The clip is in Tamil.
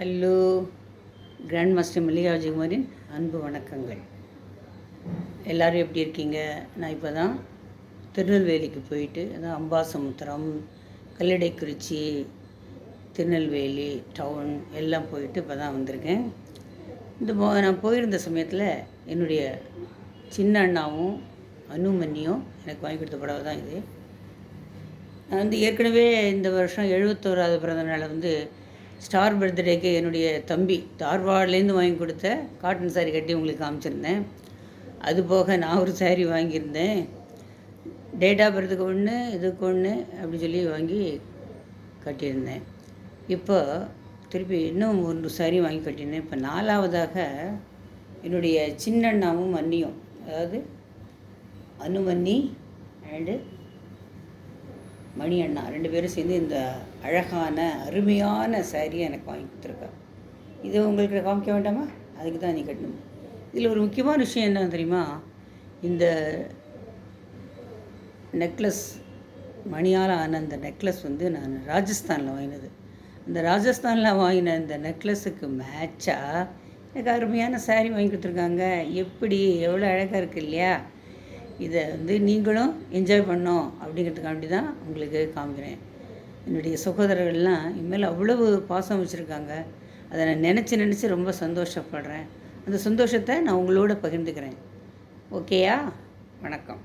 ஹலோ. கிராண்ட் மாஸ்டர் மல்லிகா விஜயகுமாரின் அன்பு வணக்கங்கள். எல்லோரும் எப்படி இருக்கீங்க? நான் இப்போ தான் திருநெல்வேலிக்கு போயிட்டு அதான் அம்பாசமுத்திரம் கல்லடைக்குறிச்சி திருநெல்வேலி டவுன் எல்லாம் போயிட்டு இப்போ தான் வந்திருக்கேன். இந்த போ நான் போயிருந்த சமயத்தில் என்னுடைய சின்ன அண்ணாவும் அனுமன்னியும் எனக்கு வாங்கி கொடுத்த படவை தான் இது. நான் வந்து ஏற்கனவே இந்த வருஷம் எழுபத்தோராவது பிறந்த நாளை வந்து ஸ்டார் பர்த்டேக்கு என்னுடைய தம்பி தார்வாட்லேருந்து வாங்கி கொடுத்த காட்டன் சாரி கட்டி உங்களுக்கு காமிச்சிருந்தேன். அது போக நான் ஒரு சாரி வாங்கியிருந்தேன். டேட் ஆஃப் பர்த்துக்கு ஒன்று இதுக்கு ஒன்று அப்படி சொல்லி வாங்கி கட்டியிருந்தேன். இப்போ திருப்பி இன்னும் ஒரு சாரி வாங்கி கட்டியிருந்தேன். இப்போ நாலாவதாக என்னுடைய சின்னண்ணாவும் மன்னியும் அதாவது அனுமன்னி அண்டு மணி அண்ணா ரெண்டு பேரும் சேர்ந்து இந்த அழகான அருமையான சாரியை எனக்கு வாங்கி கொடுத்துருக்கா இதை உங்களுக்கு காமிக்க வேண்டாமா? அதுக்கு தான் நீ கட்டணும். இதில் ஒரு முக்கியமான விஷயம் என்ன தெரியுமா? இந்த நெக்லஸ் மணியால் ஆன அந்த நெக்லஸ் வந்து நான் ராஜஸ்தானில் வாங்கினது. அந்த ராஜஸ்தானில் வாங்கின இந்த நெக்லஸுக்கு மேட்சாக எனக்கு அருமையான சாரீ வாங்கி கொடுத்துருக்காங்க. எப்படி? எவ்வளோ அழகாக இருக்குது இல்லையா? இதை வந்து நீங்களும் என்ஜாய் பண்ணோம் அப்படிங்கிறதுக்காண்டி தான் உங்களுக்கு காமிக்கிறேன். என்னுடைய சகோதரர்கள்லாம் இனிமேல் அவ்வளவு பாசம் வச்சுருக்காங்க. அதை நான் நினச்சி நினச்சி ரொம்ப சந்தோஷப்படுறேன். அந்த சந்தோஷத்தை நான் உங்களோட பகிர்ந்துக்கிறேன். ஓகேயா? வணக்கம்.